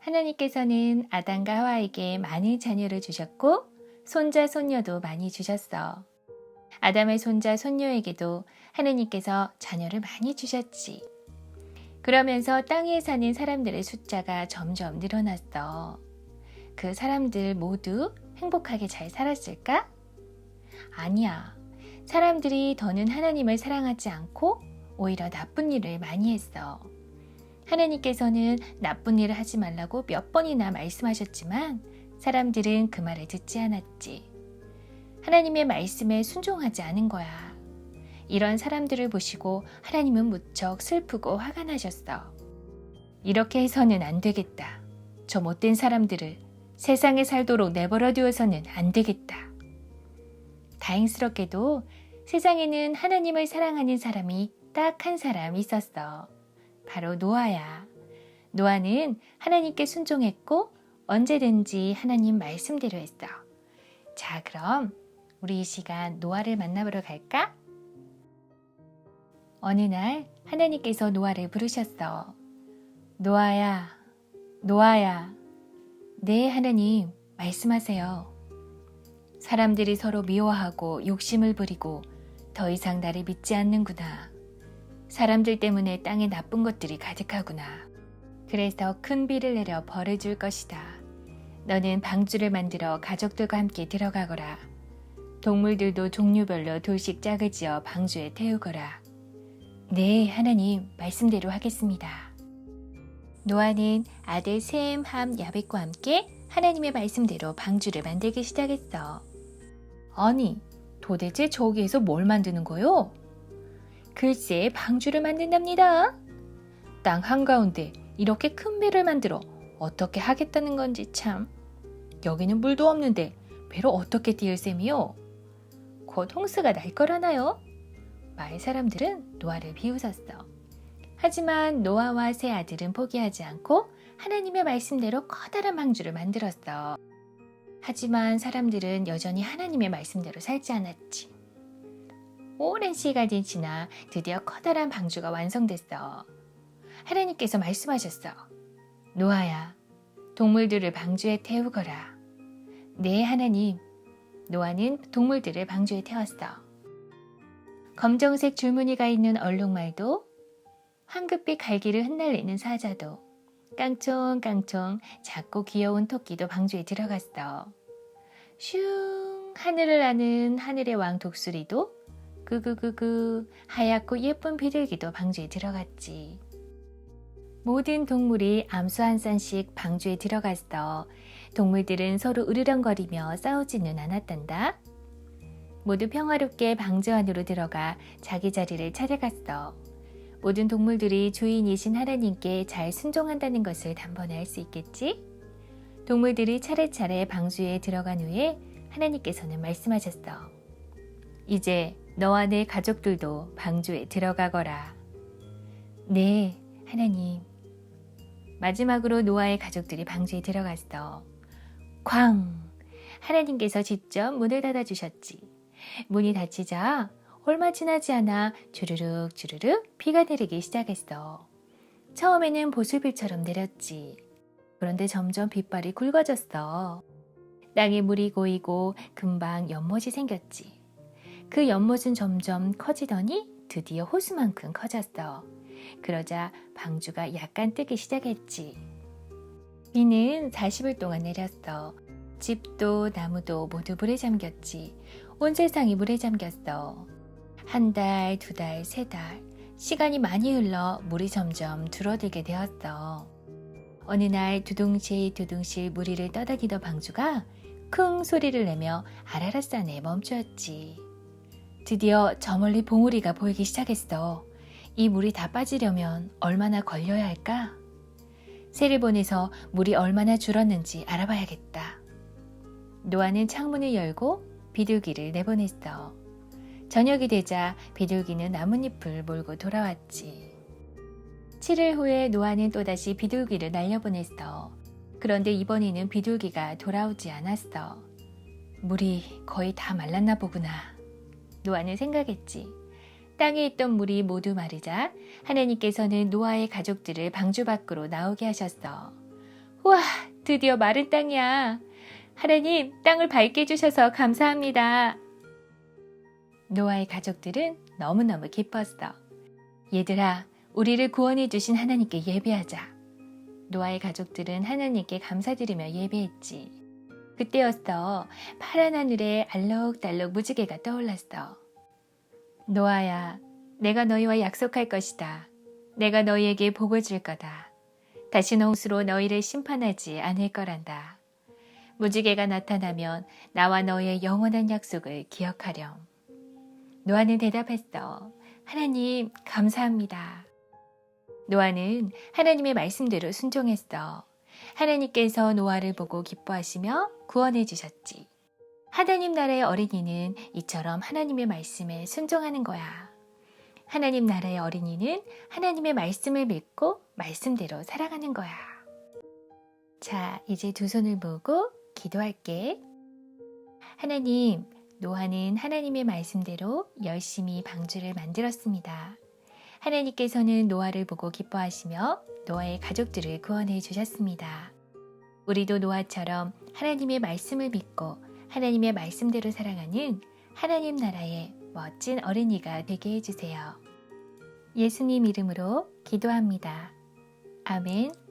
하나님께서는 아담과 하와에게 많은 자녀를 주셨고 손자 손녀도 많이 주셨어. 아담의 손자 손녀에게도 하나님께서 자녀를 많이 주셨지. 그러면서 땅에 사는 사람들의 숫자가 점점 늘어났어. 그 사람들 모두 행복하게 잘 살았을까? 아니야. 사람들이 더는 하나님을 사랑하지 않고 오히려 나쁜 일을 많이 했어. 하나님께서는 나쁜 일을 하지 말라고 몇 번이나 말씀하셨지만 사람들은 그 말을 듣지 않았지. 하나님의 말씀에 순종하지 않은 거야. 이런 사람들을 보시고 하나님은 무척 슬프고 화가 나셨어. 이렇게 해서는 안 되겠다. 저 못된 사람들을 세상에 살도록 내버려 두어서는 안 되겠다. 다행스럽게도 세상에는 하나님을 사랑하는 사람이 딱 한 사람 있었어. 바로 노아야. 노아는 하나님께 순종했고 언제든지 하나님 말씀대로 했어. 자, 그럼 우리 이 시간 노아를 만나보러 갈까? 어느 날 하나님께서 노아를 부르셨어. 노아야, 노아야. 네, 하나님, 말씀하세요. 사람들이 서로 미워하고 욕심을 부리고 더 이상 나를 믿지 않는구나. 사람들 때문에 땅에 나쁜 것들이 가득하구나. 그래서 큰 비를 내려 벌을 줄 것이다. 너는 방주를 만들어 가족들과 함께 들어가거라. 동물들도 종류별로 둘씩 짝을 지어 방주에 태우거라. 네, 하나님, 말씀대로 하겠습니다. 노아는 아들 셈, 함, 야벳과 함께 하나님의 말씀대로 방주를 만들기 시작했어. 아니, 도대체 저기에서 뭘 만드는 거요? 글쎄, 방주를 만든답니다. 땅 한가운데 이렇게 큰 배를 만들어 어떻게 하겠다는 건지 참. 여기는 물도 없는데 배로 어떻게 띄울 셈이요? 곧 홍수가 날 거라나요? 마을 사람들은 노아를 비웃었어. 하지만 노아와 세 아들은 포기하지 않고 하나님의 말씀대로 커다란 방주를 만들었어. 하지만 사람들은 여전히 하나님의 말씀대로 살지 않았지. 오랜 시간이 지나 드디어 커다란 방주가 완성됐어. 하나님께서 말씀하셨어. 노아야, 동물들을 방주에 태우거라. 네, 하나님. 노아는 동물들을 방주에 태웠어. 검정색 줄무늬가 있는 얼룩말도, 황급빛 갈기를 흩날리는 사자도, 깡총깡총 작고 귀여운 토끼도 방주에 들어갔어. 슝 하늘을 나는 하늘의 왕 독수리도 그그그그 하얗고 예쁜 비둘기도 방주에 들어갔지. 모든 동물이 암수 한 쌍씩 방주에 들어갔어. 동물들은 서로 으르렁거리며 싸우지는 않았단다. 모두 평화롭게 방주 안으로 들어가 자기 자리를 찾아갔어. 모든 동물들이 주인이신 하나님께 잘 순종한다는 것을 단번에 알 수 있겠지? 동물들이 차례차례 방주에 들어간 후에 하나님께서는 말씀하셨어. 이제 너와 내 가족들도 방주에 들어가거라. 네, 하나님. 마지막으로 노아의 가족들이 방주에 들어갔어. 쾅! 하나님께서 직접 문을 닫아주셨지. 문이 닫히자 얼마 지나지 않아 주르륵 주르륵 비가 내리기 시작했어. 처음에는 보슬비처럼 내렸지. 그런데 점점 빗발이 굵어졌어. 땅에 물이 고이고 금방 연못이 생겼지. 그 연못은 점점 커지더니 드디어 호수만큼 커졌어. 그러자 방주가 약간 뜨기 시작했지. 비는 40일 동안 내렸어. 집도 나무도 모두 물에 잠겼지. 온 세상이 물에 잠겼어. 한 달, 두 달, 세 달. 시간이 많이 흘러 물이 점점 줄어들게 되었어. 어느 날 두둥실 두둥실 무리를 떠다니던 방주가 쿵 소리를 내며 아라라산에 멈추었지. 드디어 저 멀리 봉우리가 보이기 시작했어. 이 물이 다 빠지려면 얼마나 걸려야 할까? 새를 보내서 물이 얼마나 줄었는지 알아봐야겠다. 노아는 창문을 열고 비둘기를 내보냈어. 저녁이 되자 비둘기는 나뭇잎을 몰고 돌아왔지. 7일 후에 노아는 또다시 비둘기를 날려보냈어. 그런데 이번에는 비둘기가 돌아오지 않았어. 물이 거의 다 말랐나 보구나. 노아는 생각했지. 땅에 있던 물이 모두 마르자 하나님께서는 노아의 가족들을 방주 밖으로 나오게 하셨어. 우와, 드디어 마른 땅이야. 하나님, 땅을 밝게 해주셔서 감사합니다. 노아의 가족들은 너무너무 기뻤어. 얘들아, 우리를 구원해주신 하나님께 예배하자. 노아의 가족들은 하나님께 감사드리며 예배했지. 그때였어. 파란 하늘에 알록달록 무지개가 떠올랐어. 노아야, 내가 너희와 약속할 것이다. 내가 너희에게 복을 줄 거다. 다시는 홍수로 너희를 심판하지 않을 거란다. 무지개가 나타나면 나와 너희의 영원한 약속을 기억하렴. 노아는 대답했어. 하나님, 감사합니다. 노아는 하나님의 말씀대로 순종했어. 하나님께서 노아를 보고 기뻐하시며 구원해 주셨지. 하나님 나라의 어린이는 이처럼 하나님의 말씀에 순종하는 거야. 하나님 나라의 어린이는 하나님의 말씀을 믿고 말씀대로 살아가는 거야. 자, 이제 두 손을 모으고 기도할게. 하나님, 노아는 하나님의 말씀대로 열심히 방주를 만들었습니다. 하나님께서는 노아를 보고 기뻐하시며 노아의 가족들을 구원해 주셨습니다. 우리도 노아처럼 하나님의 말씀을 믿고 하나님의 말씀대로 살아가는 하나님 나라의 멋진 어린이가 되게 해주세요. 예수님 이름으로 기도합니다. 아멘.